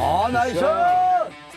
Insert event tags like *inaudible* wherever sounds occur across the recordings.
아 나이스!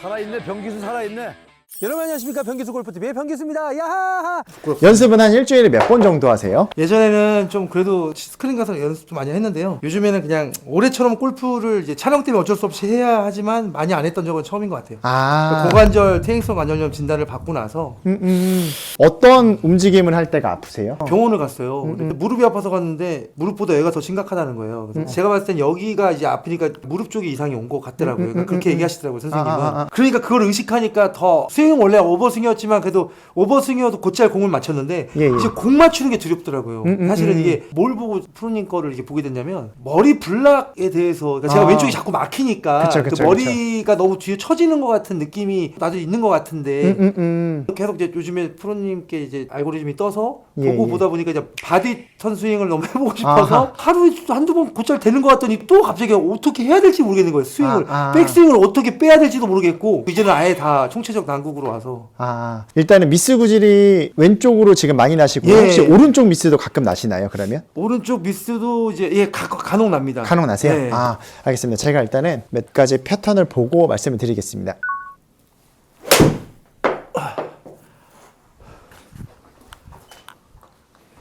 살아있네. 병기수 살아있네 여러분 안녕하십니까 변기수 골프TV의 변기수입니다. 야하! 연습은 한 일주일에 몇 번 정도 하세요? 예전에는 좀 그래도 스크린 가서 연습 좀 많이 했는데요. 요즘에는 그냥 올해처럼 골프를 이제 촬영 때문에 어쩔 수 없이 해야 하지만 많이 안 했던 적은 처음인 것 같아요. 아, 고관절 퇴행성 관절염 진단을 받고 나서 음, 음. 어떤 움직임을 할 때가 아프세요? 병원을 갔어요. 근데 무릎이 아파서 갔는데 무릎보다 여기가 더 심각하다는 거예요. 그래서 제가 봤을 땐 여기가 이제 아프니까 무릎 쪽에 이상이 온 것 같더라고요. 그러니까 그렇게 얘기하시더라고요, 선생님은. 아, 아, 아. 그러니까 그걸 의식하니까 더 스윙 원래 오버스윙이었지만 그래도 오버스윙이어도 곧잘 공을 맞췄는데 예, 예. 이제 공 맞추는 게 두렵더라고요. 음, 음, 사실은 음. 이게 뭘 보고 프로님 거를 이렇게 보게 됐냐면 머리 블락에 대해서 그러니까 제가 아. 왼쪽이 자꾸 막히니까 그쵸, 그 그쵸, 머리가 너무 뒤에 처지는 것 같은 느낌이 나도 있는 것 같은데 음, 음, 음. 계속 이제 요즘에 프로님께 이제 알고리즘이 떠서 예, 보고 예. 보다 보니까 이제 바디 선스윙을 너무 해보고 싶어서 아하. 하루에 한두 번 곧잘 되는 것 같더니 또 갑자기 어떻게 해야 될지 모르겠는 거예요 스윙을 아, 아. 백스윙을 어떻게 빼야 될지도 모르겠고 이제는 아예 다 총체적 난 국으로 와서 아, 일단은 미스 구질이 왼쪽으로 지금 많이 나시고요. 예. 혹시 오른쪽 미스도 가끔 나시나요, 그러면? 오른쪽 미스도 이제 예 가, 간혹 납니다. 간혹 나세요? 네. 아, 알겠습니다. 제가 일단은 몇 가지 패턴을 보고 말씀을 드리겠습니다.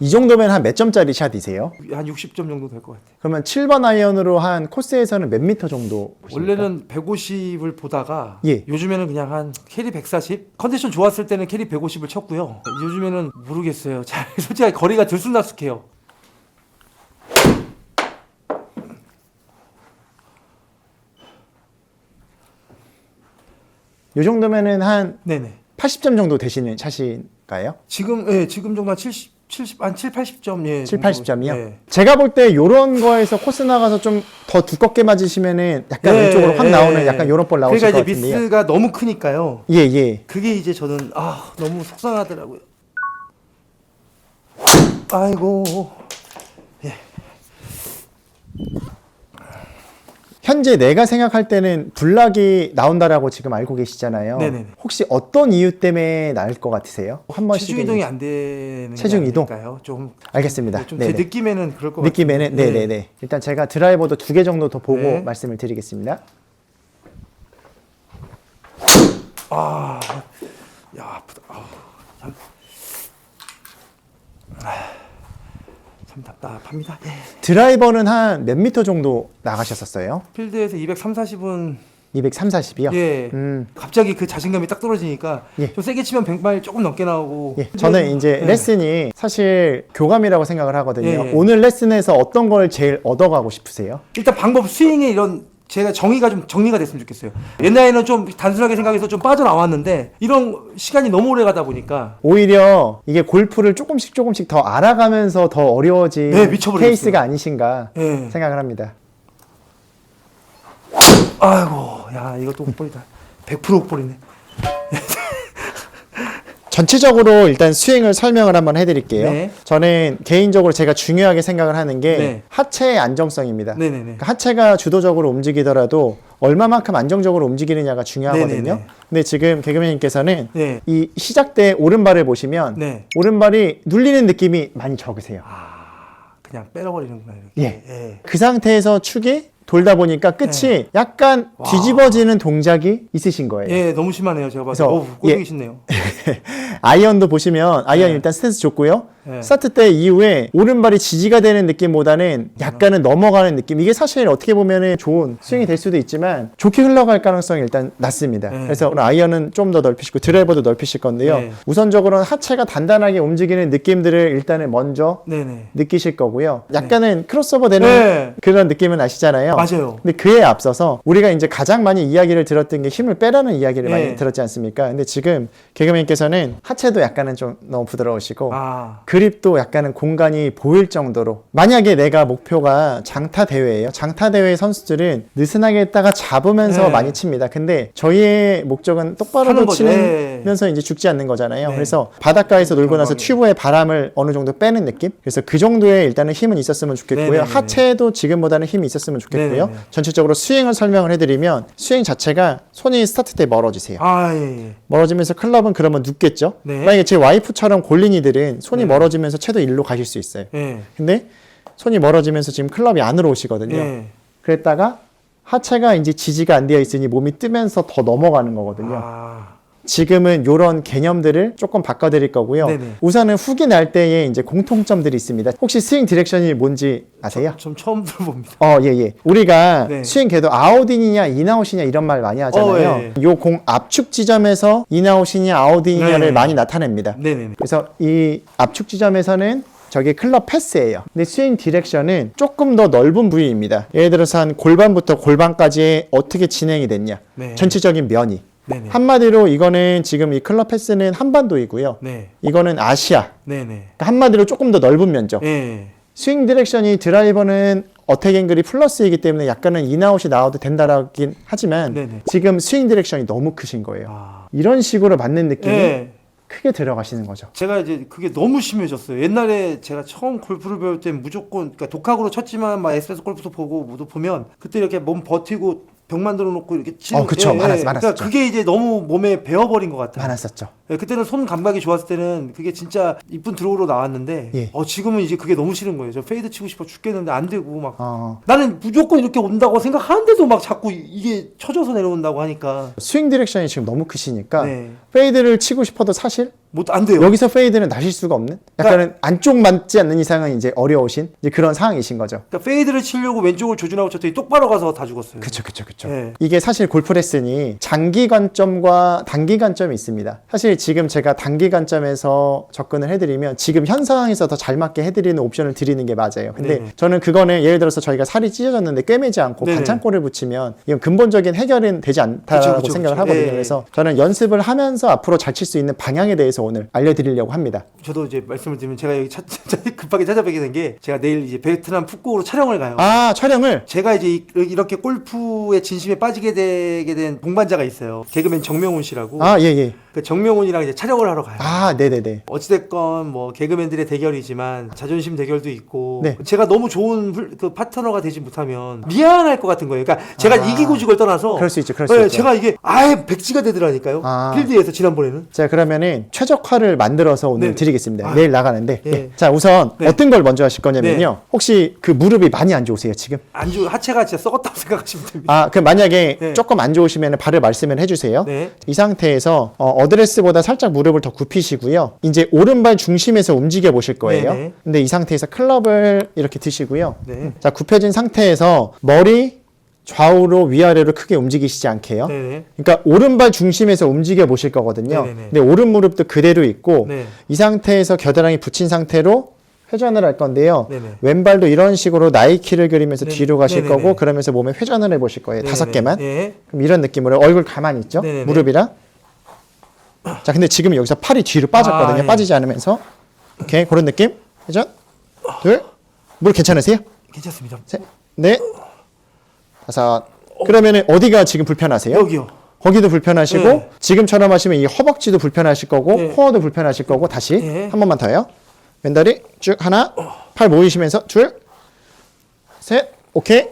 이 정도면 한 몇 점짜리 샷이세요? 한 60점 정도 될 것 같아요. 그러면 7번 아이언으로 한 코스에서는 몇 미터 정도 보십니까? 원래는 150을 보다가 예. 요즘에는 그냥 한 캐리 140 컨디션 좋았을 때는 캐리 150을 쳤고요. 요즘에는 모르겠어요. 잘 *laughs* 솔직히 거리가 들쑥날쑥해요. 이 정도면은 한 네네. 80점 정도 되시는 샷인가요? 지금 예 지금 정도 한 70, 70, 한 7, 80점 예. 7, 정도. 80점이요? 예. 제가 볼 때 요런 거에서 코스 나가서 좀 더 두껍게 맞으시면은 약간 예, 왼쪽으로 확 예. 나오는 약간 요런 볼 나오실 그러니까 것 이제 같은데요. 미스가 너무 크니까요. 예, 예. 그게 이제 저는 아 너무 속상하더라고요. 아이고 현재 내가 생각할 때는 블락이 나온다라고 지금 알고 계시잖아요. 네네네. 혹시 어떤 이유 때문에 나을 것 같으세요? 한 번씩 체중 이동이 안 되는 체중 이동? 까요 좀 알겠습니다. 좀 제 네네. 느낌에는 그럴 것 느낌에는 같아요. 네네네. 일단 제가 드라이버도 두 개 정도 더 보고 네. 말씀을 드리겠습니다. 아, 야 아프다. 아우, 참, 아, 참 답답합니다. 예. 드라이버는 한 몇 미터 정도 나가셨었어요? 필드에서 203, 40은 203, 40이요? 예. 음. 갑자기 그 자신감이 딱 떨어지니까 예. 좀 세게 치면 100마일 조금 넘게 나오고. 예, 저는 이제 예. 레슨이 사실 교감이라고 생각을 하거든요. 예. 오늘 레슨에서 어떤 걸 제일 얻어가고 싶으세요? 일단 방법 스윙에 이런 제가 정의가 좀 정리가 됐으면 좋겠어요. 옛날에는 좀 단순하게 생각해서 좀 빠져나왔는데 이런 시간이 너무 오래 가다 보니까 오히려 이게 골프를 조금씩 조금씩 더 알아가면서 더 어려워진 네, 미쳐버리겠어요. 케이스가 아니신가 예. 생각을 합니다. 아이고 야 이거 또 옥볼이다. 100% 옥볼이네. 전체적으로 일단 스윙을 설명을 한번 해드릴게요. 네. 저는 개인적으로 제가 중요하게 생각을 하는 게 네. 하체의 안정성입니다. 네네네. 그러니까 하체가 주도적으로 움직이더라도 얼마만큼 안정적으로 움직이느냐가 중요하거든요. 네네네. 근데 지금 개그맨님께서는 네. 이 시작 때 오른발을 보시면 네. 오른발이 눌리는 느낌이 많이 적으세요. 그냥 빼러버리는구나 이렇게. 예. 예. 그 상태에서 축이 돌다 보니까 끝이 네. 약간 뒤집어지는 동작이 있으신 거예요. 예, 너무 심하네요. 제가 봐서. 그래서, 어우, 꼴보기 예. 싫네요. *laughs* 아이언도 보시면 아이언 네. 일단 스탠스 좋고요. 네. 스타트 때 이후에 오른발이 지지가 되는 느낌보다는 약간은 넘어가는 느낌. 이게 사실 어떻게 보면은 좋은 스윙이 될 수도 있지만 좋게 흘러갈 가능성이 일단 낮습니다. 네. 그래서 오늘 아이언은 좀 더 넓히시고 드라이버도 넓히실 건데요. 네. 우선적으로는 하체가 단단하게 움직이는 느낌들을 일단은 먼저 네 네. 느끼실 거고요. 약간은 크로스오버 되는 네. 그런 느낌은 아시잖아요. 맞아요. 근데 그에 앞서서 우리가 이제 가장 많이 이야기를 들었던 게 힘을 빼라는 이야기를 네. 많이 들었지 않습니까? 근데 지금 개그맨께서는 하체도 약간은 좀 너무 부드러우시고 아, 그립도 약간은 공간이 보일 정도로 만약에 내가 목표가 장타 대회예요. 장타 대회 선수들은 느슨하게 했다가 잡으면서 네. 많이 칩니다. 근데 저희의 목적은 똑바로. 치면서 이제 죽지 않는 거잖아요. 네. 그래서 바닷가에서 놀고 나서. 튜브의 바람을 어느 정도 빼는 느낌. 그래서 그 정도의 일단은 힘은 있었으면 좋겠고요. 네네네. 하체도 지금보다는 힘이 있었으면 좋겠고요. 네네네. 전체적으로 스윙을 설명을 해드리면 스윙 자체가 손이 스타트 때 멀어지세요. 아, 예, 예. 멀어지면서 클럽은 그러면 눕겠죠. 네. 만약에 제 와이프처럼 골린이들은 손이 네. 멀어지면서 채도 일로 가실 수 있어요. 예. 근데 손이 멀어지면서 지금 클럽이 안으로 오시거든요. 예. 그랬다가 하체가 이제 지지가 안 되어 있으니 몸이 뜨면서 더 넘어가는 거거든요. 아, 지금은 이런 개념들을 조금 바꿔드릴 거고요. 네네. 우선은 훅이 날 때에 이제 공통점들이 있습니다. 혹시 스윙 디렉션이 뭔지 아세요? 좀 처음 들어봅니다. 어, 예, 예. 우리가 네. 스윙 궤도 아웃인이냐 인아웃이냐 이런 말 많이 하잖아요. 어, 예, 요공 압축 지점에서 인아웃이냐 아웃이냐를 네. 많이 나타냅니다. 네네네. 그래서 이 압축 지점에서는 저게 클럽 패스예요. 근데 스윙 디렉션은 조금 더 넓은 부위입니다. 예를 들어서 한 골반부터 골반까지 어떻게 진행이 됐냐. 네. 전체적인 면이. 네네. 한마디로 이거는 지금 이 클럽 패스는 한반도이고요. 네. 이거는 아시아. 네네. 그러니까 한마디로 조금 더 넓은 면적. 예. 스윙 디렉션이 드라이버는 어택 앵글이 플러스이기 때문에 약간은 인아웃이 나와도 된다라긴 하지만 네네. 지금 스윙 디렉션이 너무 크신 거예요. 아. 이런 식으로 맞는 느낌이 예. 크게 들어가시는 거죠. 제가 이제 그게 너무 심해졌어요. 옛날에 제가 처음 골프를 배울 때 무조건 그러니까 독학으로 쳤지만 막 에스프레소 골프도 보고 뭐도 보면 그때 이렇게 몸 버티고 벽 만들어 놓고 이렇게 치는 어, 그쵸. 많았- 많았었죠. 그러니까 그게 이제 너무 몸에 배어버린 것 같아요. 많았었죠. 예, 그때는 손 감각이 좋았을 때는 그게 진짜 이쁜 드로우로 나왔는데 예. 어 지금은 이제 그게 너무 싫은 거예요. 저 페이드 치고 싶어 죽겠는데 안 되고 막 어, 나는 무조건 이렇게 온다고 생각하는데도 막 자꾸 이게 쳐져서 내려온다고 하니까 스윙 디렉션이 지금 너무 크시니까 네. 페이드를 치고 싶어도 사실 못 안 돼요. 여기서 페이드는 나실 수가 없는 약간은 안쪽 맞지 않는 이상은 이제 어려우신 이제 그런 상황이신 거죠. 그러니까 페이드를 치려고 왼쪽을 조준하고 쳤더니 똑바로 가서 다 죽었어요. 그쵸, 그쵸, 그쵸. 네. 이게 사실 골프 레슨이 장기 관점과 단기 관점이 있습니다. 사실 지금 제가 단기 관점에서 접근을 해드리면 지금 현 상황에서 더 잘 맞게 해드리는 옵션을 드리는 게 맞아요. 근데 네네. 저는 그거는 예를 들어서 저희가 살이 찢어졌는데 꿰매지 않고 네네. 반창고를 붙이면 이건 근본적인 해결은 되지 않다라고 그쵸, 그쵸, 생각을 그쵸. 하거든요. 예. 그래서 저는 연습을 하면서 앞으로 잘 칠 수 있는 방향에 대해서 오늘 알려드리려고 합니다. 저도 이제 말씀을 드리면 제가 여기 찾, 급하게 찾아뵙게 된 게 제가 내일 이제 베트남 푸꾸로 촬영을 가요. 아 촬영을 제가 이제 이- 이렇게 골프의 진심에 빠지게 되게 된 동반자가 있어요. 개그맨 정명훈 씨라고. 아 예예 그 정명훈이랑 이제 촬영을 하러 가요. 아 네네네 어찌됐건 뭐 개그맨들의 대결이지만 자존심 대결도 있고 네. 제가 너무 좋은 훌- 그 파트너가 되지 못하면 미안할 것 같은 거예요. 그러니까 제가 아. 이기고 지고를 떠나서 그럴 수 있죠, 그럴 수 네, 있죠. 제가 이게 아예 백지가 되더라니까요. 아. 필드에서 지난번에는 자 그러면은 최적화를 만들어서 오늘 네. 드리겠습니다. 아. 내일 나가는데. 예. 예. 자 우선 네. 어떤 걸 먼저 하실 거냐면요. 혹시 그 무릎이 많이 안 좋으세요 지금? 안주 하체가 진짜 썩었다고 생각하시면 됩니다. 아 그럼 만약에 네. 조금 안 좋으시면 발을 말씀을 해주세요. 네. 이 상태에서 어, 드레스보다 살짝 무릎을 더 굽히시고요. 이제 오른발 중심에서 움직여 보실 거예요. 네네. 근데 이 상태에서 클럽을 이렇게 드시고요. 네. 자 굽혀진 상태에서 머리 좌우로 위아래로 크게 움직이시지 않게요. 네네. 그러니까 오른발 중심에서 움직여 보실 거거든요. 네네네. 근데 오른 무릎도 그대로 있고 네. 이 상태에서 겨드랑이 붙인 상태로 회전을 할 건데요. 네네. 왼발도 이런 식으로 나이키를 그리면서 네. 뒤로 가실 네네네. 거고 그러면서 몸에 회전을 해 보실 거예요. 다섯. 개만. 네. 그럼 이런 느낌으로 얼굴 가만히 있죠. 네네네. 무릎이랑. 자, 근데 지금 여기서 팔이 뒤로 빠졌거든요. 아, 예. 빠지지 않으면서. 오케이. 그런 느낌. 회전. 둘. 무릎 괜찮으세요? 괜찮습니다. 셋. 넷. 다섯. 그러면은 어디가 지금 불편하세요? 여기요. 거기도 불편하시고 네. 지금처럼 하시면 이 허벅지도 불편하실 거고 네. 코어도 불편하실 거고 다시 네. 한 번만 더요. 왼다리 쭉 하나 팔 모이시면서 둘 셋 오케이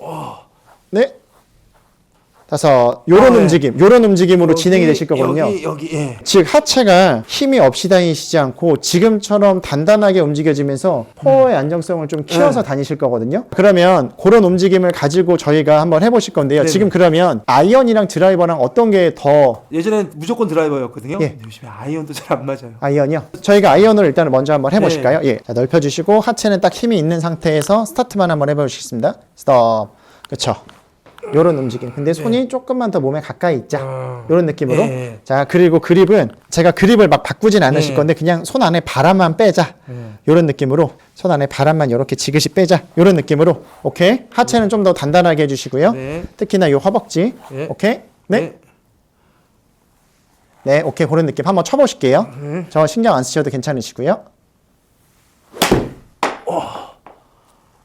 네 다섯 요런 아, 네. 움직임 요런 움직임으로 여기, 진행이 되실 거거든요. 여기 여기 예. 즉 하체가 힘이 없이 다니시지 않고 지금처럼 단단하게 움직여지면서 코어의 안정성을 좀 키워서 네. 다니실 거거든요. 그러면 그런 움직임을 가지고 저희가 한번 해보실 건데요. 네네. 지금 그러면 아이언이랑 드라이버랑 어떤 게 더 예전엔 무조건 드라이버였거든요. 예. 근데 요즘에 아이언도 잘 안 맞아요. 아이언이요? 저희가 아이언을 일단 먼저 한번 해보실까요? 예. 자, 넓혀주시고 하체는 딱 힘이 있는 상태에서 스타트만 한번 해보시겠습니다. 스톱. 그쵸. 요런 움직임. 근데 손이 조금만 더 몸에 가까이 있자. 아. 요런 느낌으로. 예. 자, 그리고 그립은 제가 그립을 막 바꾸진 않으실 예. 건데 그냥 손 안에 바람만 빼자. 예. 요런 느낌으로 손 안에 바람만 이렇게 지그시 빼자. 요런 느낌으로. 오케이. 하체는 좀 더 단단하게 해 주시고요. 네. 특히나 요 허벅지. 예. 오케이. 네. 네, 오케이. 그런 느낌 한번 쳐보실게요. 네. 저 신경 안 쓰셔도 괜찮으시고요.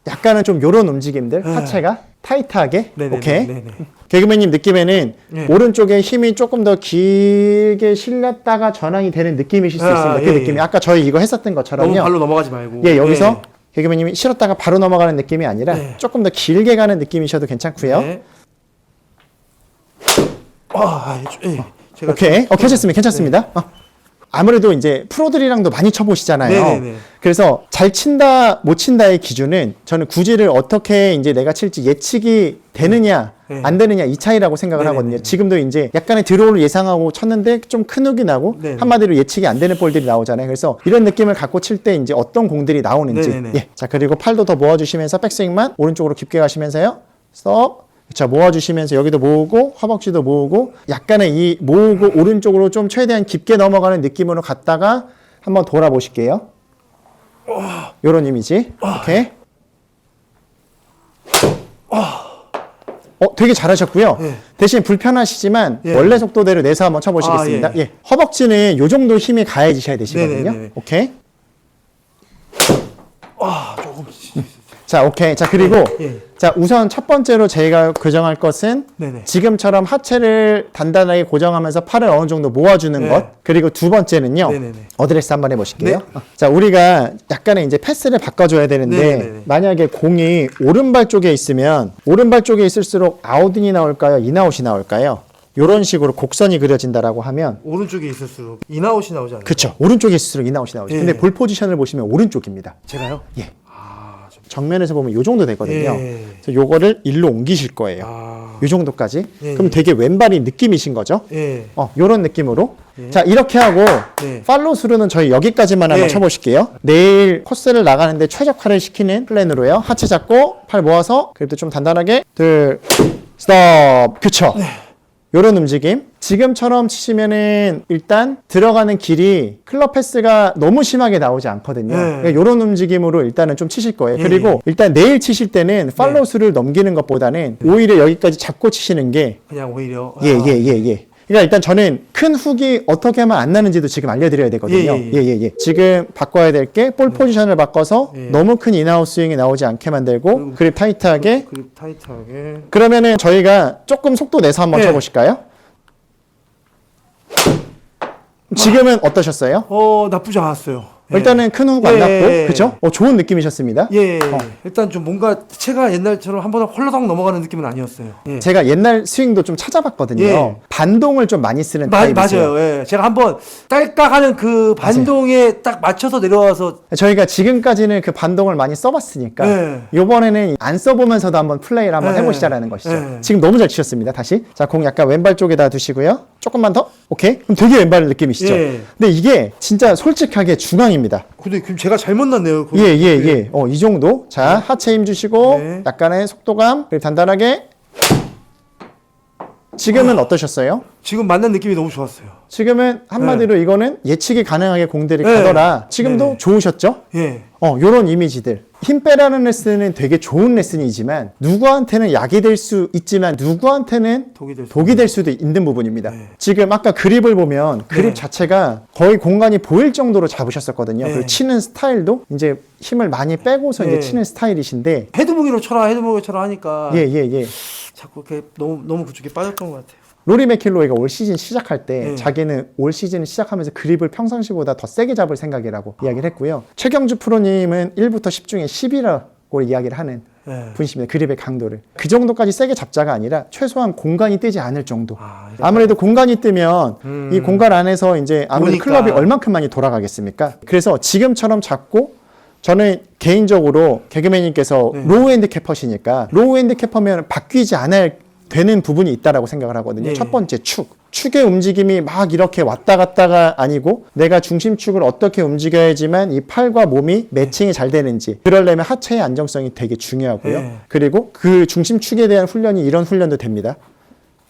약간은 좀 요런 움직임들, 하체가 타이트하게. 네. 네네. 오케이. 네네. 개그맨님 느낌에는 네. 오른쪽에 힘이 조금 더 길게 실렸다가 전환이 되는 느낌이실 수 아, 있습니다. 그 예, 느낌이 예. 아까 저희 이거 했었던 너무 것처럼요. 발로 넘어가지 말고. 예, 여기서 개그맨님이 실었다가 바로 넘어가는 느낌이 아니라 네. 조금 더 길게 가는 느낌이셔도 괜찮고요. 네. 아, 예, 예. 제가 오케이. 오케이 하셨습니다. 괜찮습니다. 어. 아무래도 이제 프로들이랑도 많이 쳐보시잖아요. 네네네. 그래서 잘 친다 못 친다의 기준은 저는 구질을 어떻게 이제 내가 칠지 예측이 되느냐 네. 안 되느냐 이 차이라고 생각을 네네네. 하거든요. 지금도 이제 약간의 드로우를 예상하고 쳤는데 좀큰 흙이 나고 네네. 한마디로 예측이 안 되는 볼들이 나오잖아요. 그래서 이런 느낌을 갖고 칠 때 이제 어떤 공들이 나오는지. 네네네. 예. 자 그리고 팔도 더 모아주시면서 백스윙만 오른쪽으로 깊게 가시면서요. 스톱. 자 모아주시면서 여기도 모으고 허벅지도 모으고 약간의 이 모으고 오른쪽으로 좀 최대한 깊게 넘어가는 느낌으로 갔다가 한번 돌아보실게요. 요런 이미지. 오케이. 어, 되게 잘하셨고요. 예. 대신 불편하시지만 예. 원래 속도대로 내서 한번 쳐보시겠습니다. 아, 예. 예. 허벅지는 요 정도 힘이 가해지셔야 되시거든요. 네네네. 오케이. 아 조금. 자, 오케이. 자, 그리고 예. 자, 우선 첫 번째로 저희가 교정할 것은 네네. 지금처럼 하체를 단단하게 고정하면서 팔을 어느 정도 모아주는 네. 것. 그리고 두 번째는요. 네네네. 어드레스 한번 해보실게요. 네. *laughs* 자, 우리가 약간의 이제 패스를 바꿔줘야 되는데 네네네. 만약에 공이 오른발 쪽에 있으면 오른발 쪽에 있을수록 아웃인이 나올까요? 인아웃이 나올까요? 이런 식으로 곡선이 그려진다라고 하면 오른쪽에 있을수록 인아웃이 나오지 않아요? 그쵸 오른쪽에 있을수록 인아웃이 나오죠. 예. 근데 볼 포지션을 보시면 오른쪽입니다. 제가요? 예. 정면에서 보면 요 정도 되거든요. 예. 그래서 요거를 일로 옮기실 거예요. 아. 요 정도까지. 예, 그럼 예. 되게 왼발이 느낌이신 거죠? 예. 어, 요런 느낌으로. 자, 이렇게 하고 네. 팔로우 스루는 저희 여기까지만 한번 네. 쳐보실게요. 내일 코스를 나가는데 최적화를 시키는 플랜으로요. 하체 잡고 팔 모아서 그래도 좀 단단하게 둘 스톱. 그쵸? 네. 요런 움직임. 지금처럼 치시면은 일단 들어가는 길이 클럽 패스가 너무 심하게 나오지 않거든요. 네. 그러니까 요런 움직임으로 일단은 좀 치실 거예요. 예, 그리고 예. 일단 내일 치실 때는 팔로우 스루를 넘기는 것보다는 오히려 여기까지 잡고 치시는 게 그냥 오히려. 예, 아. 예, 예, 예. 그러니까 일단 저는 큰 훅이 어떻게 하면 안 나는지도 지금 알려드려야 되거든요. 예, 예, 예, 예, 예. 지금 바꿔야 될 게 볼 포지션을 바꿔서 예. 너무 큰 인아웃 스윙이 나오지 않게 만들고 그립 타이트하게. 그립 타이트하게. 그러면은 저희가 조금 속도 내서 한번 예. 쳐보실까요? 지금은 어떠셨어요? 어 나쁘지 않았어요. 예. 일단은 큰훅안 예, 났고, 예, 예. 그죠? 어, 좋은 느낌이셨습니다. 예, 어. 일단 좀 뭔가 체가 옛날처럼 한 번에 홀라당 넘어가는 느낌은 아니었어요. 예. 제가 옛날 스윙도 좀 찾아봤거든요. 예. 반동을 좀 많이 쓰는 마, 타입이세요. 맞아요. 예. 제가 한번 딸깍하는 그 반동에 딱 맞춰서 내려와서 저희가 지금까지는 그 반동을 많이 써봤으니까 네. 이번에는 안 써보면서도 한번 플레이를 한번 네. 해보시자라는 것이죠. 네. 지금 너무 잘 치셨습니다. 다시 자 공 약간 왼발 쪽에다 두시고요. 조금만 더 오케이. 그럼 되게 왼발 느낌이시죠. 예. 근데 이게 진짜 솔직하게 중앙입니다. 근데 그럼 제가 잘못 났네요. 예 예 예. 어 이 정도. 자 하체 힘 주시고 네. 약간의 속도감 그리고 단단하게. 지금은 어떠셨어요? 지금 만난 느낌이 너무 좋았어요. 지금은 한마디로 이거는 예측이 가능하게 공들이 네. 가더라. 지금도 네네. 좋으셨죠? 예. 어, 요런 이미지들. 힘 빼라는 레슨은 되게 좋은 레슨이지만 누구한테는 약이 될 수 있지만 누구한테는 독이 될 수. 독이 될 수도 있는 부분입니다. 네. 지금 아까 그립을 보면 그립 네. 자체가 거의 공간이 보일 정도로 잡으셨었거든요. 네. 그리고 치는 스타일도 이제 힘을 많이 빼고서 이제 네. 치는 스타일이신데 헤드무기로 쳐라, 헤드무기로 쳐라 하니까 예, 예, 예. 자꾸 이렇게 너무 너무 그쪽에 빠졌던 것 같아요. 로리 맥킬로이가 올 시즌 시작할 때 네. 자기는 올 시즌 시작하면서 그립을 평상시보다 더 세게 잡을 생각이라고 이야기를 했고요. 최경주 프로님은 1부터 10 중에 10이라고 이야기를 하는 예. 분이십니다. 그립의 강도를. 그 정도까지 세게 잡자가 아니라 최소한 공간이 뜨지 않을 정도. 아, 아무래도 공간이 뜨면 음. 이 공간 안에서 이제 아무래도. 클럽이 얼만큼 많이 돌아가겠습니까? 그래서 지금처럼 잡고 저는 개인적으로 개그맨님께서 네. 로우 핸드 캐퍼시니까 로우 핸드 캐퍼면 바뀌지 않을 되는 부분이 있다라고 생각을 하거든요. 네. 첫 번째 축. 축의 움직임이 막 이렇게 왔다 갔다가 아니고 내가 중심축을 어떻게 움직여야지만 이 팔과 몸이 매칭이 잘 되는지 그러려면 하체의 안정성이 되게 중요하고요. 네. 그리고 그 중심축에 대한 훈련이 이런 훈련도 됩니다.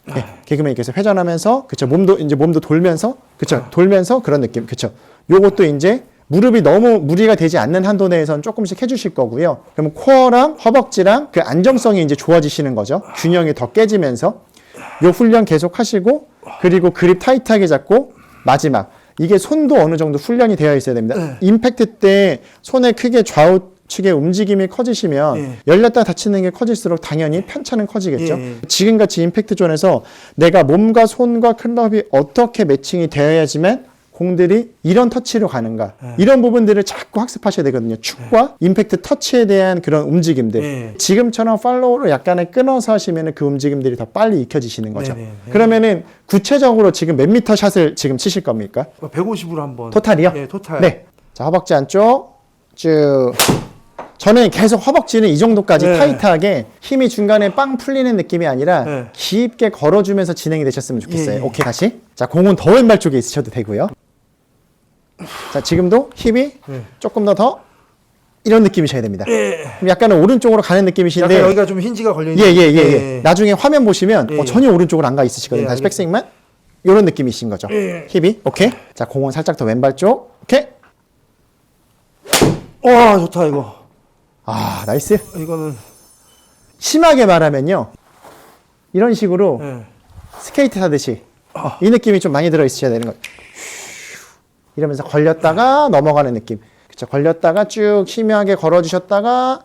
네, 개그맨께서 회전하면서 그쵸 몸도 이제 몸도 돌면서 그쵸 돌면서 그런 느낌 그쵸 요것도 이제 무릎이 너무 무리가 되지 않는 한도 내에서는 조금씩 해주실 거고요. 그러면 코어랑 허벅지랑 그 안정성이 이제 좋아지시는 거죠. 균형이 더 깨지면서 요 훈련 계속 하시고 그리고 그립 타이트하게 잡고 마지막 이게 손도 어느 정도 훈련이 되어 있어야 됩니다. 네. 임팩트 때 손에 크게 좌우 측의 움직임이 커지시면 예. 열렸다 닫히는 게 커질수록 당연히 편차는 커지겠죠. 예. 지금같이 임팩트 존에서 내가 몸과 손과 클럽이 어떻게 매칭이 되어야지만 공들이 이런 터치로 가는가 네. 이런 부분들을 자꾸 학습하셔야 되거든요. 축과 임팩트 터치에 대한 그런 움직임들 네. 지금처럼 팔로우를 약간의 끊어서 하시면 그 움직임들이 더 빨리 익혀지시는 거죠. 네, 네, 네. 그러면은 구체적으로 지금 몇 미터 샷을 지금 치실 겁니까? 150으로 한번. 토탈이요? 네, 토탈. 네. 자, 허벅지 안쪽 쭉. 저는 계속 허벅지는 이 정도까지 네. 타이트하게 힘이 중간에 빵 풀리는 느낌이 아니라 네. 깊게 걸어주면서 진행이 되셨으면 좋겠어요. 예, 예. 오케이, 다시. 자, 공은 더 왼발 쪽에 있으셔도 되고요. 자, 지금도 힘이 네. 조금 더 더 이런 느낌이셔야 됩니다. 예. 그럼 약간은 오른쪽으로 가는 느낌이신데 여기가 좀 힌지가 걸려 있는. 예, 예, 예, 예. 나중에 화면 보시면 예, 어, 예. 전혀 오른쪽으로 안 가 있으시거든요. 예, 다시. 백스윙만. 이런 느낌이신 거죠. 예. 힙이. 오케이. 자, 공은 살짝 더 왼발 쪽. 오케이. 와, 좋다 이거. 아, 나이스. 이거는 심하게 말하면요. 이런 식으로 예. 스케이트 타듯이 어, 이 느낌이 좀 많이 들어 있으셔야 되는 거예요. 이러면서 걸렸다가 넘어가는 느낌. 그쵸. 걸렸다가 쭉 희미하게 걸어주셨다가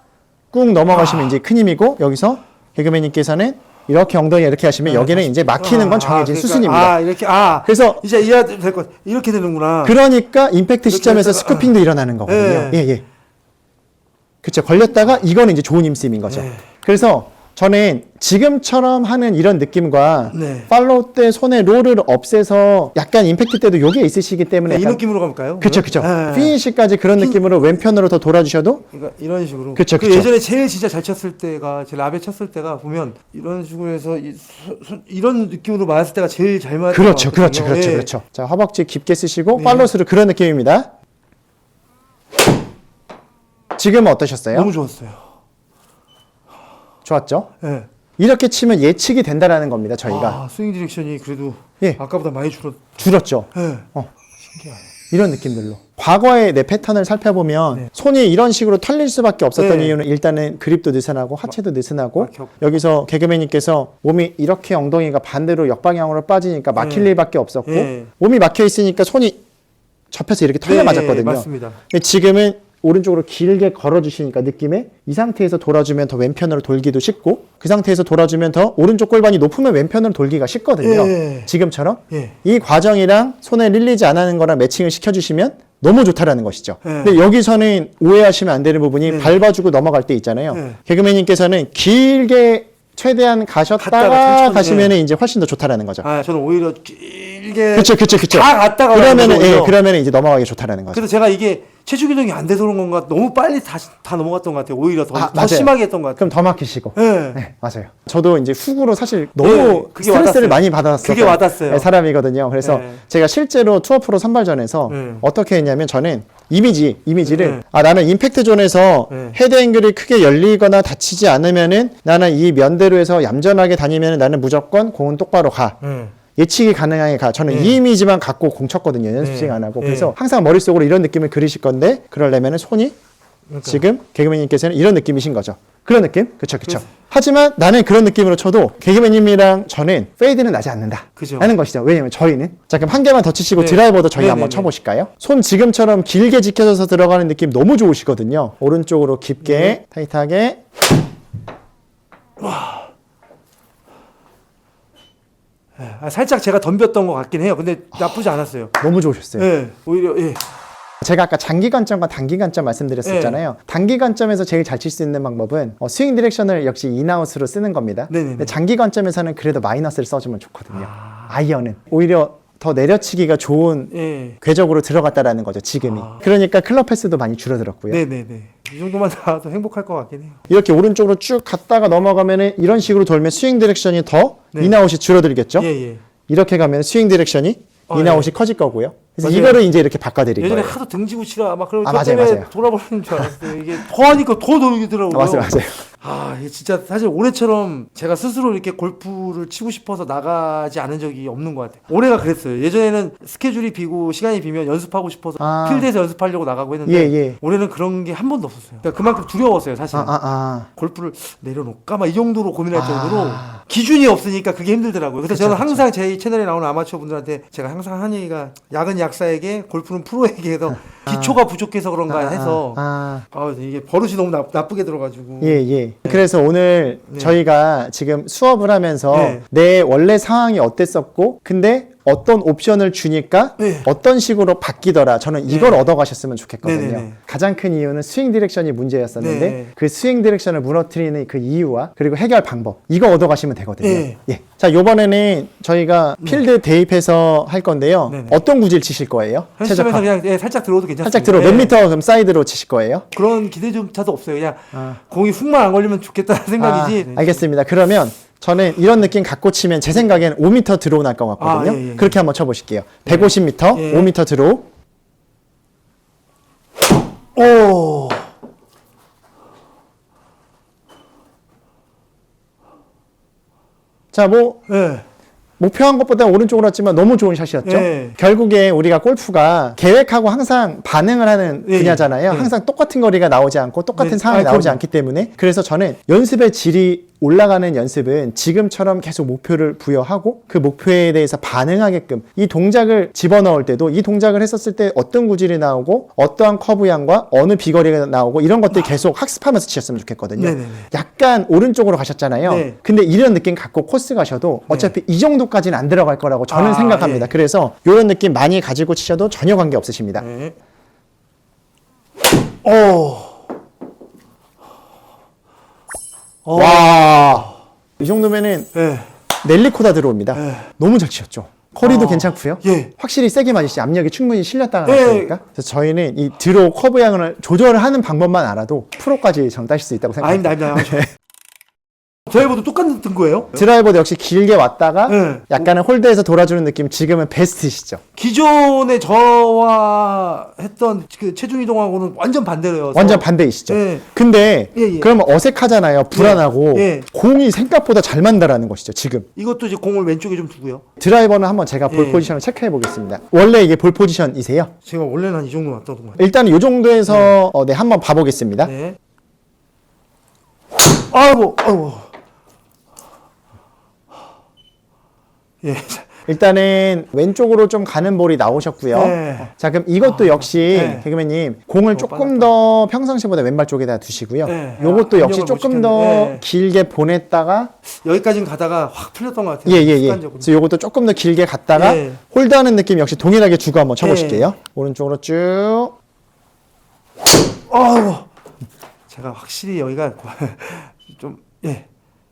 꾹 넘어가시면 이제 큰 힘이고 여기서 개그맨님께서는 이렇게 엉덩이 이렇게 하시면 여기는 이제 막히는 건 아, 정해진 그러니까, 수순입니다. 아, 이렇게 아. 그래서 이제 이해될 것 같아. 이렇게 되는구나. 그러니까 임팩트 시점에서 했다가- 스쿠핑도 일어나는 거거든요. 예. 예, 예. 그쵸. 걸렸다가 이거는 이제 좋은 힘쓰임인 거죠. 예. 그래서 저는 지금처럼 하는 이런 느낌과 네. 팔로우 때 손에 롤을 없애서 약간 임팩트 때도 요게 있으시기 때문에 이 약간 느낌으로 가볼까요? 그쵸, 그쵸. 예. 피니시까지 그런 느낌으로 왼편으로 더 돌아주셔도 그러니까 이런 식으로. 그쵸, 그 그쵸. 예전에 제일 진짜 잘 쳤을 때가 제일 라베 쳤을 때가 보면 이런 식으로 해서 이, 소- 소- 이런 느낌으로 맞았을 때가 제일 잘 맞았던 그렇죠, 것 그렇죠. 그렇죠, 예. 그렇죠. 자, 허벅지 깊게 쓰시고 네. 팔로스를 그런 느낌입니다. 지금은 어떠셨어요? 너무 좋았어요. 좋았죠? 예. 이렇게 치면 예측이 된다라는 겁니다, 저희가. 아, 스윙 디렉션이 그래도 예. 아까보다 많이 줄었. 줄었죠. 예. 어. 이런 느낌들로. 과거의 내 패턴을 살펴보면 네. 손이 이런 식으로 털릴 수밖에 없었던 네. 이유는 일단은 그립도 느슨하고 하체도 느슨하고 막혔고. 여기서 개그맨님께서 몸이 이렇게 엉덩이가 반대로 역방향으로 빠지니까 막힐 네. 일밖에 없었고 네. 몸이 막혀 있으니까 손이 접혀서 이렇게 털려 네, 맞았거든요. 맞습니다. 근데 지금은 오른쪽으로 길게 걸어주시니까 느낌에 이 상태에서 돌아주면 더 왼편으로 돌기도 쉽고 그 상태에서 돌아주면 더 오른쪽 골반이 높으면 왼편으로 돌기가 쉽거든요. 예. 지금처럼 예. 이 과정이랑 손에 릴리지 안 하는 거랑 매칭을 시켜주시면 너무 좋다라는 것이죠. 네. 근데 여기서는 오해하시면 안 되는 부분이 네. 밟아주고 넘어갈 때 있잖아요. 네. 개그맨님께서는 길게 최대한 가셨다가 가시면 이제 훨씬 더 좋다라는 거죠. 아, 저는 오히려 길게 그쵸, 그쵸, 그쵸. 다 갔다가 그러면은. 예, 그러면은 이제 넘어가기 좋다라는 거죠. 그래서 제가 이게 체중 교정이 안 돼서 그런 건가 너무 빨리 다시 다 넘어갔던 것 같아요. 오히려 더, 아, 더 맞아요. 심하게 했던 것 같아요. 그럼 더 막히시고. 예. 네, 맞아요. 저도 이제 훅으로 사실 너무 네, 그게 스트레스를 와닿았어요. 많이 받았었어요. 그게 와닿았어요. 사람이거든요. 그래서 네. 제가 실제로 투어 프로 선발전에서 네. 어떻게 했냐면 저는 이미지, 이미지를 네. 아 나는 임팩트 존에서 네. 헤드 앵글이 크게 열리거나 다치지 않으면은 나는 이 면대로 해서 얌전하게 다니면은 나는 무조건 공은 똑바로 가. 예. 예측이 가능하게 가. 저는 네. 이 이미지만 갖고 공 쳤거든요. 연습 네. 스윙 안 하고. 네. 그래서 항상 머릿속으로 이런 느낌을 그리실 건데 그러려면은 손이 그러니까. 지금 개그맨님께서는 이런 느낌이신 거죠. 그런 느낌? 그쵸, 그쵸. 하지만 나는 그런 느낌으로 쳐도 개그맨님이랑 저는 페이드는 나지 않는다. 그죠. 하는 것이죠. 왜냐면 저희는. 자, 그럼 한 개만 더 치시고 네. 드라이버도 저희 네, 한번 네, 네. 쳐보실까요? 손 지금처럼 길게 지켜져서 들어가는 느낌 너무 좋으시거든요. 오른쪽으로 깊게, 네. 타이트하게. 예. 아, 살짝 제가 덤볐던 것 같긴 해요. 근데 나쁘지 않았어요. 너무 좋으셨어요. 예. 오히려 예. 제가 아까 장기 관점과 단기 관점 말씀드렸었잖아요. 네. 단기 관점에서 제일 잘 칠 수 있는 방법은 어, 스윙 디렉션을 역시 인아웃으로 쓰는 겁니다. 네네네. 근데 장기 관점에서는 그래도 마이너스를 써주면 좋거든요. 아... 이언은 오히려 더 내려치기가 좋은 예. 궤적으로 들어갔다라는 거죠. 지금이. 아. 그러니까 클럽 패스도 많이 줄어들었고요. 네네네. 이 정도만 나와도 행복할 것 같긴 해요. 이렇게 오른쪽으로 쭉 갔다가 넘어가면은 이런 식으로 돌면 스윙 디렉션이 더 네. 인아웃이 줄어들겠죠. 예, 예. 이렇게 가면 스윙 디렉션이 어, 인아웃이 커질 거고요. 그래서 맞아요. 이거를 이제 이렇게 바꿔드린 예전에 거예요. 하도 등지고 치라 막 그러면 아, 맞아요, 때문에 맞아요. 돌아버리는 줄 알았어요. 이게 더 하니까 더 돌리더라고요. 아, 맞아요, 맞아요. 아, 이게 진짜 사실 올해처럼 제가 스스로 이렇게 골프를 치고 싶어서 나가지 않은 적이 없는 것 같아요. 올해가 그랬어요. 예전에는 스케줄이 비고 시간이 비면 연습하고 싶어서 아. 필드에서 연습하려고 나가고 했는데 예, 예. 올해는 그런 게 한 번도 없었어요. 그러니까 그만큼 두려웠어요, 사실. 아, 아, 아. 골프를 내려놓을까? 막 이 정도로 고민할 아. 정도로 기준이 없으니까 그게 힘들더라고요. 그래서 저는. 항상 제 채널에 나오는 아마추어 분들한테 제가 항상 하는 얘기가 약은 약사에게 골프는 프로에게 해서 *laughs* 기초가 부족해서 그런가 아, 해서 아, 아, 이게 버릇이 너무 나, 나쁘게 들어가지고 예, 예. 그래서 오늘 네. 저희가 지금 수업을 하면서 네. 내 원래 상황이 어땠었고, 근데 어떤 옵션을 주니까 네. 어떤 식으로 바뀌더라. 저는 이걸 얻어 가셨으면 좋겠거든요. 네네네. 가장 큰 이유는 스윙 디렉션이 문제였었는데 네. 그 스윙 디렉션을 무너뜨리는 그 이유와 그리고 해결 방법 이거 얻어 가시면 되거든요. 네. 예. 자 요번에는 저희가 필드 대입해서 할 건데요. 네네. 어떤 구질 치실 거예요? 최적화. 그냥 예, 살짝 들어도 괜찮습니다. 살짝 들어 예. 몇 미터 그럼 사이드로 치실 거예요? 그런 기대조차도 없어요. 그냥 공이 훅만 안 걸리면 좋겠다는 생각이지. 네. 아, 알겠습니다. 그러면 저는 이런 느낌 갖고 치면 제 생각엔 5m 드로우 날 것 같거든요. 아, 예, 예, 예. 그렇게 한번 쳐보실게요. 150m, 예. 5m 드로우. 오. 자, 뭐 예. 목표한 것보다 오른쪽으로 왔지만 너무 좋은 샷이었죠. 예. 결국에 우리가 골프가 계획하고 항상 반응을 하는 예, 분야잖아요. 예. 항상 똑같은 거리가 나오지 않고 똑같은 네. 상황이 아, 나오지 그럼요. 않기 때문에 그래서 저는 연습의 질이 올라가는 연습은 지금처럼 계속 목표를 부여하고 그 목표에 대해서 반응하게끔 이 동작을 집어넣을 때도 이 동작을 했었을 때 어떤 구질이 나오고 어떠한 커브 양과 어느 비거리가 나오고 이런 것들 계속 학습하면서 치셨으면 좋겠거든요. 네네네. 약간 오른쪽으로 가셨잖아요. 네. 근데 이런 느낌 갖고 코스 가셔도 어차피 이 정도까지는 안 들어갈 거라고 저는 아, 생각합니다. 예. 그래서 이런 느낌 많이 가지고 치셔도 전혀 관계 없으십니다. 네. 오. 어. 와. 이 정도면은 예. 넬리코다 들어옵니다. 네. 너무 잘 치셨죠. 거리도 아, 괜찮고요. 예. 확실히 세게 맞으시 압력이 충분히 실렸다가 예. 나니까. 그래서 저희는 이 드로우 커브 양을 조절을 하는 방법만 알아도 프로까지 정 따실 수 있다고 생각합니다. 아닙니다, 아닙니다. *laughs* 저희보다 똑같은 거예요? 드라이버도 역시 길게 왔다가 네. 약간은 홀드에서 돌아주는 느낌 지금은 베스트시죠. 기존에 저와 했던 그 체중 이동하고는 완전 반대로요. 완전 반대이시죠. 예. 근데 예, 예. 그러면 어색하잖아요. 불안하고 예. 공이 생각보다 잘 만다라는 것이죠. 지금 이것도 이제 공을 왼쪽에 좀 두고요. 드라이버는 한번 제가 볼 예. 포지션을 체크해 보겠습니다. 원래 이게 볼 포지션이세요? 제가 원래는 한이 정도 것 같아요. 일단 이 정도에서 어, 네 한번 봐보겠습니다. 네. 아이고, 아이고. 예. 일단은 왼쪽으로 좀 가는 볼이 나오셨고요. 네. 자 그럼 이것도 역시 네. 개그맨님 공을 조금 더 평상시보다 왼발 쪽에다 두시고요. 네. 요것도 아, 역시 조금 못 더. 네. 길게 보냈다가 여기까지는 가다가 확 풀렸던 것 같아요. 예예예. 습관적으로. 그래서 요것도 조금 더 길게 갔다가 예. 홀드하는 느낌 역시 동일하게 주고 한번 쳐보실게요. 예. 오른쪽으로 쭉. 아이고. 제가 확실히 여기가 *laughs* 좀 예.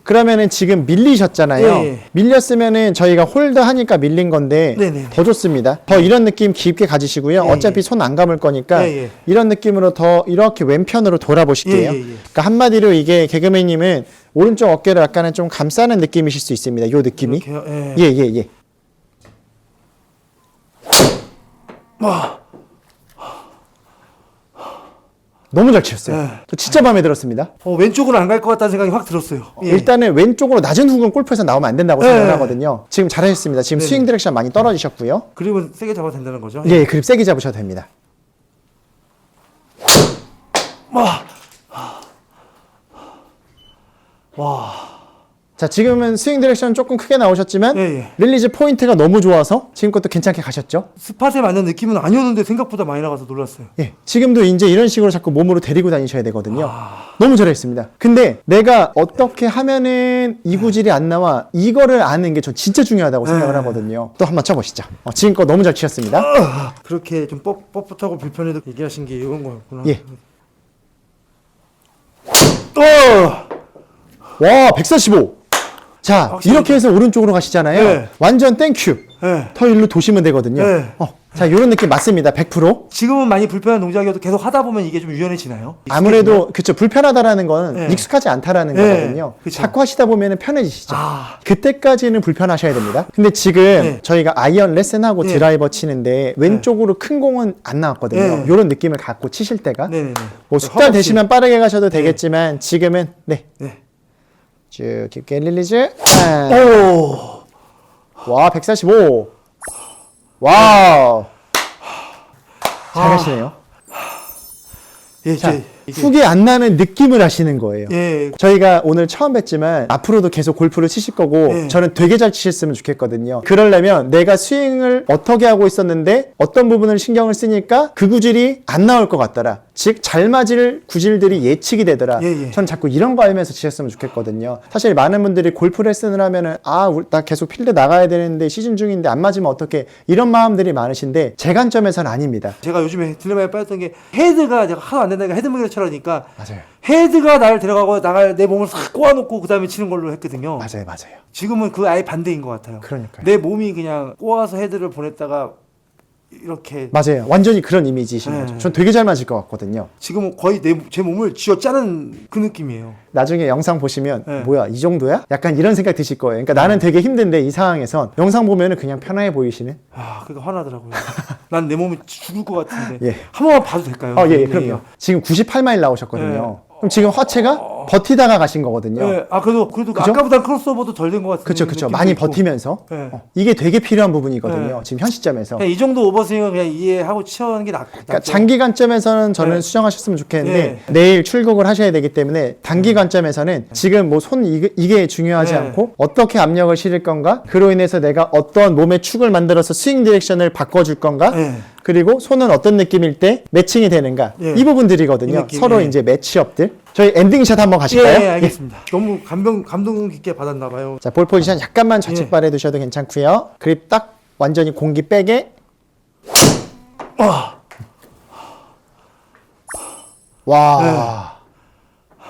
그러면은 지금 밀리셨잖아요. 예, 예. 밀렸으면은 저희가 홀드 하니까 밀린 건데 네네. 더 좋습니다. 더 이런 느낌 깊게 가지시고요. 예, 어차피 예. 손안 감을 거니까 예, 예. 이런 느낌으로 더 이렇게 왼편으로 돌아보실게요. 예, 예, 예. 그러니까 한마디로 이게 개그맨님은 오른쪽 어깨를 약간은 좀 감싸는 느낌이실 수 있습니다. 요 느낌이. 이렇게요. 예. 예, 예, 예. 와. 너무 잘 치셨어요. 예. 저 진짜 마음에 들었습니다. 어, 왼쪽으로 안 갈 것 같다는 생각이 확 들었어요. 예. 일단은 왼쪽으로 낮은 훅은 골프에서 나오면 안 된다고 예. 생각을 하거든요. 지금 잘하셨습니다. 지금. 스윙 디렉션 많이 떨어지셨고요. 그립은 세게 잡아도 된다는 거죠? 예, 그립 세게 잡으셔도 됩니다. 와. 와. 자, 지금은 스윙 디렉션 조금 크게 나오셨지만 예, 예. 릴리즈 포인트가 너무 좋아서 지금 것도 괜찮게 가셨죠? 스팟에 맞는 느낌은 아니었는데 생각보다 많이 나가서 놀랐어요. 예. 지금도 이제 이런 식으로 자꾸 몸으로 데리고 다니셔야 되거든요. 아. 너무 잘했습니다. 근데 내가 어떻게 하면은 이 구질이 안 나와 이거를 아는 게 전 진짜 중요하다고 생각을 네. 하거든요. 또 한번 쳐보시죠. 어, 지금껏 너무 잘 치셨습니다. 아, 그렇게 좀 뻣, 뻣뻣하고 불편해도 얘기하신 게 이런 거였구나. 예. 어! 와, 145. 자, 확실히 이렇게 해서 오른쪽으로 가시잖아요. 네. 완전 땡큐. 예. 더 일로 도시면 되거든요. 네. 어, 자, 이런 느낌 맞습니다. 100%. 지금은 많이 불편한 동작이어도 계속 하다 보면 이게 좀 유연해지나요? 아무래도 그쵸 불편하다라는 건 네. 익숙하지 않다라는 네, 거거든요. 그쵸. 자꾸 하시다 보면 편해지시죠. 아. 그때까지는 불편하셔야 됩니다. 근데 지금 네. 저희가 아이언 레슨하고 네. 드라이버 치는데 왼쪽으로 큰 공은 안 나왔거든요. 네. 이런 느낌을 갖고 치실 때가 네 네 네. 뭐 숙달 허벅지. 되시면 빠르게 가셔도 되겠지만 지금은 네. 네. 쭉 깊게 릴리즈. 아. 오. 와 145. 와우. 잘 아. 가시네요. 예, 자, 이제 이게- 훅이 안 나는 느낌을 하시는 거예요. 예. 저희가 오늘 처음 뵀지만 앞으로도 계속 골프를 치실 거고 네. 저는 되게 잘 치셨으면 좋겠거든요. 그러려면 내가 스윙을 어떻게 하고 있었는데 어떤 부분을 신경을 쓰니까 그 구질이 안 나올 것 같더라. 즉 잘 맞을 구질들이 예측이 되더라. 예, 예. 전 자꾸 이런 거 알면서 치셨으면 좋겠거든요. 사실 많은 분들이 골프 레슨을 하면은 아, 우- 나 계속 필드 나가야 되는데 시즌 중인데 안 맞으면 어떻게 이런 마음들이 많으신데 제 관점에서는 아닙니다. 제가 요즘에 딜레마에 빠졌던 게 헤드가 내가 하도 안 된다니까 헤드 무게를 쳐라니까 맞아요. 헤드가 나를 데려가고 나갈 내 몸을 싹 꼬아놓고 그 다음에 치는 걸로 했거든요. 맞아요, 맞아요. 지금은 그 아예 반대인 것 같아요. 그러니까요. 내 몸이 그냥 꼬아서 헤드를 보냈다가 이렇게 맞아요. 완전히 그런 이미지이신 네. 거죠. 전 되게 잘 맞을 것 같거든요. 지금은 거의 내 제 몸을 쥐어 짜는 그 느낌이에요. 나중에 영상 보시면 네. 뭐야 이 정도야? 약간 이런 생각 드실 거예요. 그러니까 나는 되게 힘든데 이 상황에선 영상 보면은 그냥 편안해 보이시는. 아, 그게 화나더라고요. 난 내 몸이 죽을 것 같은데 예. 한 번만 봐도 될까요? 어, 예, 네. 그럼요. 지금 98마일 나오셨거든요. 네. 그럼 지금 화체가 버티다가 가신 거거든요. 네. 아 그래도 그래도 그죠? 아까보단 크로스오버도 덜 된 것 같은데. 그쵸, 그쵸. 느낌도 많이 있고. 버티면서. 네. 어, 이게 되게 필요한 부분이거든요. 네. 지금 현 시점에서. 그냥 이 정도 오버스윙은 그냥 이해하고 치어하는 게 낫. 그러니까 장기 관점에서는 저는 네. 수정하셨으면 좋겠는데 네. 내일 출국을 하셔야 되기 때문에 단기 관점에서는 지금 뭐손 이게, 이게 중요하지 네. 않고 어떻게 압력을 실을 건가 그로 인해서 내가 어떤 몸의 축을 만들어서 스윙 디렉션을 바꿔줄 건가 네. 그리고 손은 어떤 느낌일 때 매칭이 되는가 예. 이 부분들이거든요 이 느낌, 서로 예. 이제 매치업들 저희 엔딩샷 한번 예, 가실까요? 예, 알겠습니다. 너무 감동 감동 깊게 받았나 봐요. 자, 볼 포지션 약간만 좌측 예. 발해 두셔도 괜찮고요. 그립 딱 완전히 공기 빼게. 와.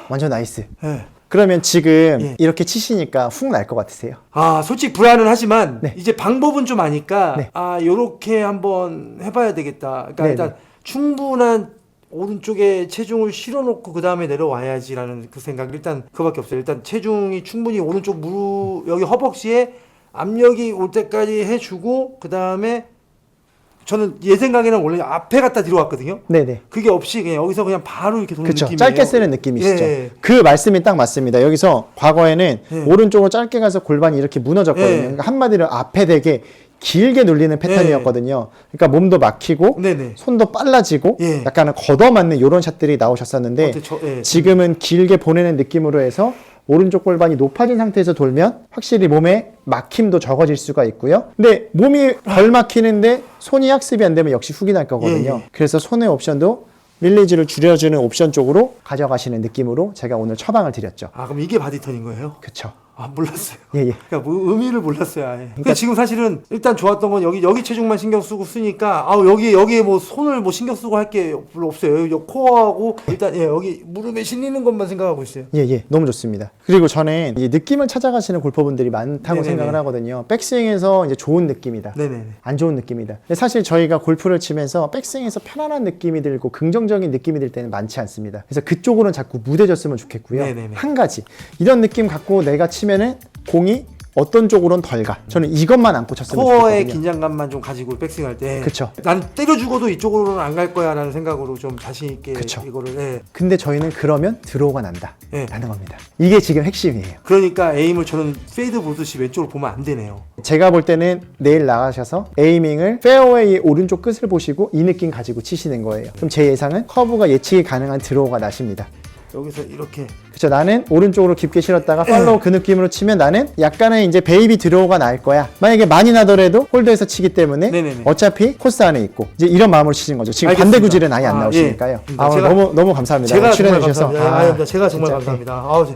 완전 나이스. 예. 그러면 지금 예. 이렇게 치시니까 훅 날 것 같으세요? 아, 솔직히 불안은 하지만 네. 이제 방법은 좀 아니까 네. 아, 요렇게 한번 해 봐야 되겠다. 그러니까 네, 일단 충분한 오른쪽에 체중을 실어놓고 그 다음에 내려와야지라는 그 생각 일단 그밖에 없어요. 일단 체중이 충분히 오른쪽 무릎 여기 허벅지에 압력이 올 때까지 해주고 그 다음에 저는 얘 생각에는 원래 앞에 갖다 뒤로 왔거든요. 네네. 그게 없이 그냥 여기서 그냥 바로 이렇게 도는. 느낌이에요. 짧게 쓰는 느낌이시죠. 예. 그 말씀이 딱 맞습니다. 여기서 과거에는 예. 오른쪽으로 짧게 가서 골반이 이렇게 무너졌거든요. 예. 그러니까 한마디로 앞에 되게 길게 눌리는 패턴이었거든요. 그러니까 몸도 막히고 네네. 손도 빨라지고 예. 약간은 걷어맞는 이런 샷들이 나오셨었는데 어때, 저- 예. 지금은 길게 보내는 느낌으로 해서 오른쪽 골반이 높아진 상태에서 돌면 확실히 몸에 막힘도 적어질 수가 있고요. 근데 몸이 덜 막히는데 손이 학습이 안 되면 역시 훅이 날 거거든요. 예, 예. 그래서 손의 옵션도 릴리즈를 줄여주는 옵션 쪽으로 가져가시는 느낌으로 제가 오늘 처방을 드렸죠. 아 그럼 이게 바디턴인 거예요? 그쵸. 아 몰랐어요. 예, 예. 그러니까 뭐 의미를 몰랐어요. 아예. 그러니까 근데 지금 사실은 일단 좋았던 건 여기 여기 체중만 신경 쓰고 쓰니까 아우 여기 여기에 뭐 손을 뭐 신경 쓰고 할 게 별로 없어요. 여기 코어하고 일단 예 여기 무릎에 실리는 것만 생각하고 있어요. 예, 예. 너무 좋습니다. 그리고 저는 이 느낌을 찾아가시는 골퍼분들이 많다고 네네네. 생각을 하거든요. 백스윙에서 이제 좋은 느낌이다. 네네네. 안 좋은 느낌이다. 근데 사실 저희가 골프를 치면서 백스윙에서 편안한 느낌이 들고 긍정적인 느낌이 들 때는 많지 않습니다. 그래서 그쪽으로는 자꾸 무뎌졌으면 좋겠고요. 네네네. 한 가지 이런 느낌 갖고 내가 치면 은 공이 어떤 쪽으로는 덜 가. 저는 이것만 안고 쳤으면 코어의 좋겠거든요. 긴장감만 좀 가지고 백스윙 할 때. 그쵸. 난 때려 죽어도 이쪽으로는 안 갈 거야라는 생각으로 좀 자신 있게 그쵸. 이거를. 예. 근데 저희는 그러면 들어오가 난다. 예. 라는 겁니다. 이게 지금 핵심이에요. 그러니까 에임을 저는 페이드 보듯이 왼쪽으로 보면 안 되네요. 제가 볼 때는 내일 나가셔서 에이밍을 페어웨이 오른쪽 끝을 보시고 이 느낌 가지고 치시는 거예요. 그럼 제 예상은 커브가 예측이 가능한 드로우가 나십니다. 여기서 이렇게 그쵸 나는 오른쪽으로 깊게 실었다가 팔로우 그 느낌으로 치면 나는 약간의 이제 베이비 드로우가 날 거야 만약에 많이 나더라도 홀드에서 치기 때문에 네네네. 어차피 코스 안에 있고 이제 이런 마음으로 치신 거죠 지금 알겠습니다. 반대 구질은 아예 안 아, 나오시니까요 예. 아, 제가- 너무 너무 감사합니다 제가 출연해 주셔서 감사합니다. 아, 아닙니다. 제가 정말 진짜, 감사합니다. 아우, 제-